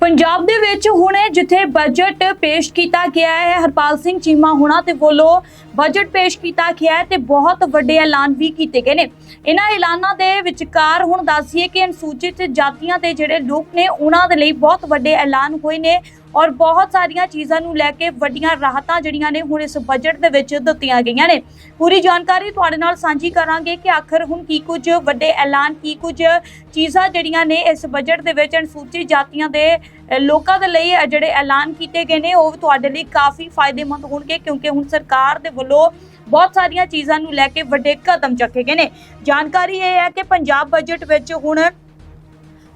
ਪੰਜਾਬ ਦੇ ਵਿੱਚ ਹੁਣੇ ਜਿੱਥੇ ਬਜਟ ਪੇਸ਼ ਕੀਤਾ ਗਿਆ ਹੈ, ਹਰਪਾਲ ਸਿੰਘ ਚੀਮਾ ਹੁਣਾਂ ਤੇ ਵੱਲੋਂ ਬਜਟ ਪੇਸ਼ ਕੀਤਾ ਗਿਆ ਹੈ ਤੇ ਬਹੁਤ ਵੱਡੇ ਐਲਾਨ ਵੀ ਕੀਤੇ ਗਏ ਨੇ। ਇਹਨਾਂ ਐਲਾਨਾਂ ਦੇ ਵਿਚਕਾਰ ਹੁਣ ਦੱਸੀਏ ਕਿ ਅਨੁਸੂਚਿਤ ਜਾਤੀਆਂ ਦੇ ਜਿਹੜੇ ਲੋਕ ਨੇ, ਉਹਨਾਂ ਦੇ ਲਈ ਬਹੁਤ ਵੱਡੇ ਐਲਾਨ ਹੋਏ ਨੇ ਔਰ ਬਹੁਤ ਸਾਰੀਆਂ ਚੀਜ਼ਾਂ ਨੂੰ ਲੈ ਕੇ ਵੱਡੀਆਂ ਰਾਹਤਾਂ ਜਿਹੜੀਆਂ ਨੇ ਹੁਣ ਇਸ ਬਜਟ ਦੇ ਵਿੱਚ ਦਿੱਤੀਆਂ ਗਈਆਂ ਨੇ। ਪੂਰੀ ਜਾਣਕਾਰੀ ਤੁਹਾਡੇ ਨਾਲ ਸਾਂਝੀ ਕਰਾਂਗੇ ਕਿ ਆਖਰ ਹੁਣ ਕੀ ਕੁਝ ਵੱਡੇ ਐਲਾਨ, ਕੀ ਕੁਝ ਚੀਜ਼ਾਂ ਜਿਹੜੀਆਂ ਨੇ ਇਸ ਬਜਟ ਦੇ ਵਿੱਚ ਅਨੁਸੂਚਿਤ ਜਾਤੀਆਂ ਦੇ ਲੋਕਾਂ ਦੇ ਲਈ ਜਿਹੜੇ ਐਲਾਨ ਕੀਤੇ ਗਏ ਨੇ, ਉਹ ਤੁਹਾਡੇ ਲਈ ਕਾਫੀ ਫਾਇਦੇਮੰਦ ਹੋਣਗੇ ਕਿਉਂਕਿ ਹੁਣ ਸਰਕਾਰ ਦੇ ਵੱਲੋਂ ਬਹੁਤ ਸਾਰੀਆਂ ਚੀਜ਼ਾਂ ਨੂੰ ਲੈ ਕੇ ਵੱਡੇ ਕਦਮ ਚੱਕੇ ਗਏ ਨੇ। ਜਾਣਕਾਰੀ ਇਹ ਹੈ ਕਿ ਪੰਜਾਬ ਬਜਟ ਵਿੱਚ ਹੁਣ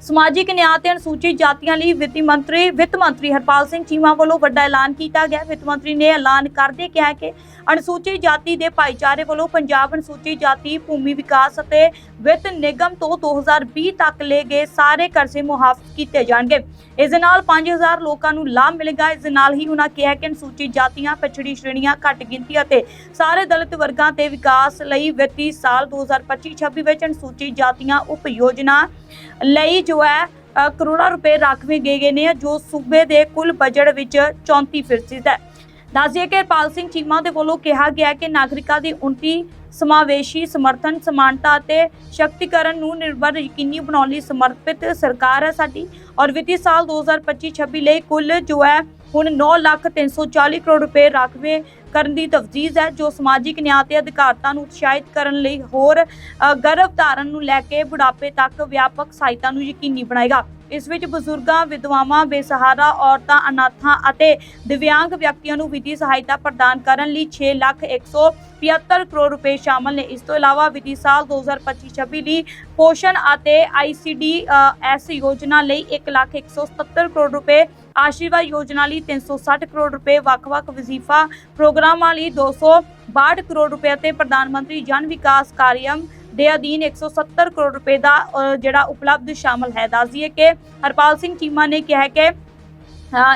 ਸਮਾਜਿਕ ਨਿਆਂ ਤੇ ਅਨੁਸੂਚਿਤ ਜਾਤੀਆਂ ਲਈ ਵਿੱਤੀ ਮੰਤਰੀ, ਵਿੱਤ ਮੰਤਰੀ ਹਰਪਾਲ ਸਿੰਘ ਚੀਮਾ ਵੱਲੋਂ ਵੱਡਾ ਐਲਾਨ ਕੀਤਾ ਗਿਆ। ਵਿੱਤ ਮੰਤਰੀ ਨੇ ਐਲਾਨ ਕਰਦੇ ਕਿਹਾ ਕਿ ਅਨੁਸੂਚਿਤ ਜਾਤੀ ਦੇ ਭਾਈਚਾਰੇ ਵੱਲੋਂ ਪੰਜਾਬ ਅਨੁਸੂਚਿਤ ਜਾਤੀ, ਭੂਮੀ ਵਿਕਾਸ ਅਤੇ ਵਿੱਤ ਨਿਗਮ ਤੋਂ 2020 ਤੱਕ ਲਏ ਗਏ ਸਾਰੇ ਕਰਜ਼ੇ ਮੁਆਫ ਕੀਤੇ ਜਾਣਗੇ। ਇਸ ਦੇ ਨਾਲ 5000 ਲੋਕਾਂ ਨੂੰ ਲਾਭ ਮਿਲੇਗਾ। ਇਸ ਦੇ ਨਾਲ ਹੀ ਉਹਨਾਂ ਕਿਹਾ ਕਿ ਅਨੁਸੂਚਿਤ ਜਾਤੀਆਂ, ਪਛੜੀ ਸ਼੍ਰੇਣੀਆਂ, ਘੱਟ ਗਿਣਤੀ ਅਤੇ ਸਾਰੇ ਦਲਿਤ ਵਰਗਾਂ ਦੇ ਵਿਕਾਸ ਲਈ ਵਿੱਤੀ ਸਾਲ 2025-26 ਵਿੱਚ ਅਨੁਸੂਚਿਤ ਜਾਤੀਆਂ ਉਪ ਯੋਜਨਾ ਲਈ ਜੋ ਹੈ ਕਰੋੜਾਂ ਰੁਪਏ ਰਾਖਵੇਂ ਗਏ ਗਏ ਨੇ, ਜੋ ਸੂਬੇ ਦੇ ਕੁੱਲ ਬਜਟ ਵਿੱਚ 34% ਹੈ। ਦੱਸਿਆ ਕਿ ਹਰਪਾਲ ਸਿੰਘ ਚੀਮਾ ਦੇ ਵੱਲੋਂ ਕਿਹਾ ਗਿਆ ਕਿ ਨਾਗਰਿਕਾਂ ਦੀ ਉਨਤੀ ਸਮਾਵੇਸ਼ੀ, ਸਮਰਥਨ, ਸਮਾਨਤਾ ਅਤੇ ਸ਼ਕਤੀਕਰਨ ਨੂੰ ਨਿਰਭਰ ਯਕੀਨੀ ਬਣਾਉਣ ਲਈ ਸਮਰਪਿਤ ਸਰਕਾਰ ਹੈ ਸਾਡੀ ਔਰ ਵਿੱਤੀ ਸਾਲ 2025-26 ਲਈ ਕੁੱਲ ਜੋ ਹੈ, ਹੁਣ 9 ਲੱਖ 340 ਕਰੋੜ ਰੁਪਏ ਰਾਖਵੇਂ ਕਰਨ ਦੀ ਤਫਜੀਜ਼ ਹੈ, ਜੋ ਸਮਾਜਿਕ ਨਿਆਂ ਤੇ ਅਧਿਕਾਰਤਾ ਨੂੰ ਉਤਸ਼ਾਹਿਤ ਕਰਨ ਲਈ ਹੋਰ ਗਰਭ ਧਾਰਨ ਨੂੰ ਲੈ ਕੇ ਬੁਢਾਪੇ ਤੱਕ ਵਿਆਪਕ ਸਹਾਇਤਾ ਨੂੰ ਯਕੀਨੀ ਬਣਾਏਗਾ। ਇਸ ਵਿੱਚ ਬਜ਼ੁਰਗਾਂ, ਵਿਧਵਾਵਾਂ, ਬੇਸਹਾਰਾ ਔਰਤਾਂ, ਅਨਾਥਾਂ ਅਤੇ ਦਿਵਿਆਂਗ ਵਿਅਕਤੀਆਂ ਨੂੰ ਵਿੱਤੀ ਸਹਾਇਤਾ ਪ੍ਰਦਾਨ ਕਰਨ ਲਈ 6 ਲੱਖ 175 ਕਰੋੜ ਰੁਪਏ ਸ਼ਾਮਲ ਨੇ। ਇਸ ਤੋਂ ਇਲਾਵਾ ਵਿੱਤੀ ਸਾਲ 2025-26 ਲਈ ਪੋਸ਼ਣ ਅਤੇ ਆਈਸੀਡੀ ਐਸ ਯੋਜਨਾ ਲਈ 1 ਲੱਖ 177 ਕਰੋੜ ਰੁਪਏ, ਆਸ਼ੀਰਵਾਦ ਯੋਜਨਾ ਲਈ 360 ਕਰੋੜ ਰੁਪਏ, ਵੱਖ-ਵੱਖ ਵਜ਼ੀਫਾ ਪ੍ਰੋਗਰਾਮਾਂ ਲਈ 262 ਕਰੋੜ ਰੁਪਏ ਅਤੇ ਪ੍ਰਧਾਨ ਮੰਤਰੀ ਜਨ ਵਿਕਾਸ ਕਾਰਿਆਮ ਦੇ ਅਧੀਨ 170 ਕਰੋੜ ਰੁਪਏ ਦਾ ਜਿਹੜਾ ਉਪਲਬਧ ਸ਼ਾਮਲ ਹੈ। ਦੱਸ ਦਈਏ ਕਿ ਹਰਪਾਲ ਸਿੰਘ ਚੀਮਾ ਨੇ ਕਿਹਾ ਕਿ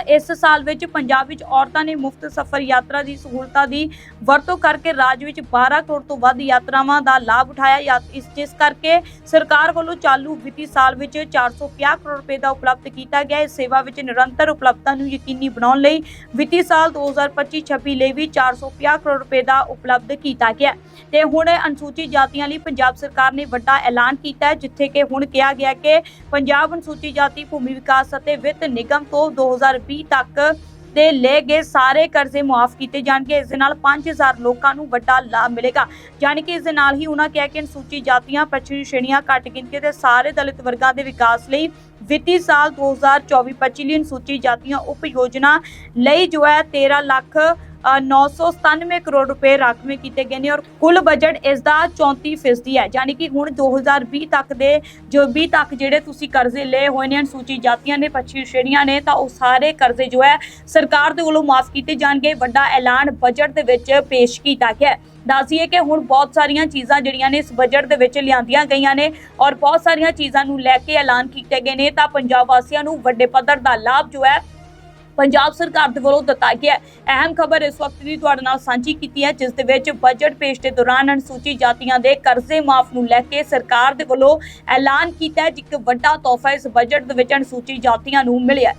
ਇਸ ਸਾਲ ਵਿੱਚ ਪੰਜਾਬ ਵਿੱਚ ਔਰਤਾਂ ਨੇ ਮੁਫਤ ਸਫ਼ਰ ਯਾਤਰਾ ਦੀ ਸਹੂਲਤਾਂ ਦੀ ਵਰਤੋਂ ਕਰਕੇ ਰਾਜ ਵਿੱਚ 12 ਕਰੋੜ ਤੋਂ ਵੱਧ ਯਾਤਰਾਵਾਂ ਦਾ ਲਾਭ ਉਠਾਇਆ। ਯਾ- ਇਸ, ਜਿਸ ਕਰਕੇ ਸਰਕਾਰ ਵੱਲੋਂ ਚਾਲੂ ਵਿੱਤੀ ਸਾਲ ਵਿੱਚ 450 ਕਰੋੜ ਰੁਪਏ ਦਾ ਉਪਲਬਧ ਕੀਤਾ ਗਿਆ। ਇਸ ਸੇਵਾ ਵਿੱਚ ਨਿਰੰਤਰ ਉਪਲਬਧਤਾ ਨੂੰ ਯਕੀਨੀ ਬਣਾਉਣ ਲਈ ਵਿੱਤੀ ਸਾਲ 2025-26 ਲਈ ਵੀ 450 ਕਰੋੜ ਰੁਪਏ ਦਾ ਉਪਲਬਧ ਕੀਤਾ ਗਿਆ। ਤੇ ਹੁਣ ਅਨੁਸੂਚਿਤ ਜਾਤੀਆਂ ਲਈ ਪੰਜਾਬ ਸਰਕਾਰ ਨੇ ਵੱਡਾ ਐਲਾਨ ਕੀਤਾ ਜਿੱਥੇ ਕਿ ਹੁਣ ਕਿਹਾ ਗਿਆ ਕਿ ਪੰਜਾਬ ਅਨੁਸੂਚਿਤ ਜਾਤੀ ਭੂਮੀ ਵਿਕਾਸ ਅਤੇ ਵਿੱਤ ਨਿਗਮ ਤੋਂ 2020 ਤੱਕ ਦੇ ਲਏ ਗਏ ਸਾਰੇ ਕਰਜ਼ੇ ਮੁਆਫ ਕੀਤੇ ਜਾਣਗੇ। ਇਸ ਦੇ ਨਾਲ 5000 ਲੋਕਾਂ ਨੂੰ ਵੱਡਾ ਲਾਭ ਮਿਲੇਗਾ। ਯਾਨੀ ਕਿ ਇਸ ਦੇ ਨਾਲ ਹੀ ਉਹਨਾਂ ਕਿਹਾ ਕਿ ਅਨੁਸੂਚਿਤ ਜਾਤੀਆਂ ਪਛੜੀ ਸ਼੍ਰੇਣੀਆਂ, ਘੱਟ ਗਿਣਤੀ ਦੇ ਸਾਰੇ ਦਲਿਤ ਵਰਗਾਂ ਦੇ ਵਿਕਾਸ ਲਈ ਵਿੱਤੀ ਸਾਲ 2024-25 ਲਈ ਅਨੁਸੂਚਿਤ ਜਾਤੀਆਂ ਉਪ ਯੋਜਨਾ ਲਈ ਜੋ ਹੈ 13 ਲੱਖ 997 ਕਰੋੜ ਰੁਪਏ ਰਾਖਵੇਂ ਕੀਤੇ ਗਏ ਨੇ ਔਰ ਕੁੱਲ ਬਜਟ ਇਸ ਦਾ 34% ਹੈ, ਯਾਨੀ ਕਿ ਹੁਣ 2020 ਤੱਕ ਦੇ ਜੋ 20 ਤੱਕ ਜਿਹੜੇ ਤੁਸੀਂ ਕਰਜ਼ੇ ਲਏ ਹੋਏ ਨੇ, ਅਨੁਸੂਚਿਤ ਜਾਤੀਆਂ ਨੇ ਪੱਛੀ ਸ਼੍ਰੇਣੀਆਂ ਨੇ, ਤਾਂ ਉਹ ਸਾਰੇ ਕਰਜ਼ੇ ਜੋ ਹੈ ਸਰਕਾਰ ਦੇ ਵੱਲੋਂ ਮਾਫ ਕੀਤੇ ਜਾਣਗੇ, ਵੱਡਾ ਐਲਾਨ ਬਜਟ ਦੇ ਵਿੱਚ ਪੇਸ਼ ਕੀਤਾ ਗਿਆ ਹੈ। ਦੱਸੀਏ ਕਿ ਹੁਣ ਬਹੁਤ ਸਾਰੀਆਂ ਚੀਜ਼ਾਂ ਜਿਹੜੀਆਂ ਨੇ ਇਸ ਬਜਟ ਦੇ ਵਿੱਚ ਲਿਆਂਦੀਆਂ ਗਈਆਂ ਨੇ ਔਰ ਬਹੁਤ ਸਾਰੀਆਂ ਚੀਜ਼ਾਂ ਨੂੰ ਲੈ ਕੇ ਐਲਾਨ ਕੀਤੇ ਗਏ ਨੇ, ਤਾਂ ਪੰਜਾਬ ਵਾਸੀਆਂ ਨੂੰ ਵੱਡੇ ਪੱਧਰ ਦਾ ਲਾਭ ਜੋ ਹੈ ਪੰਜਾਬ ਸਰਕਾਰ ਦੇ ਵੱਲੋਂ ਦਿੱਤਾ ਗਿਆ ਹੈ। ਅਹਿਮ ਖਬਰ ਇਸ ਵਕਤ ਦੀ ਤੁਹਾਡੇ ਨਾਲ ਸਾਂਝੀ ਕੀਤੀ ਹੈ, ਜਿਸ ਦੇ ਵਿੱਚ ਬਜਟ ਪੇਸ਼ ਦੇ ਦੌਰਾਨ ਅਨੁਸੂਚਿਤ ਜਾਤੀਆਂ ਦੇ ਕਰਜ਼ੇ ਮਾਫ ਨੂੰ ਲੈ ਕੇ ਸਰਕਾਰ ਦੇ ਵੱਲੋਂ ਐਲਾਨ ਕੀਤਾ ਹੈ ਇੱਕ ਵੱਡਾ ਤੋਹਫਾ ਇਸ ਬਜਟ ਦੇ ਵਿੱਚ ਅਨੁਸੂਚਿਤ ਜਾਤੀਆਂ ਨੂੰ ਮਿਲਿਆ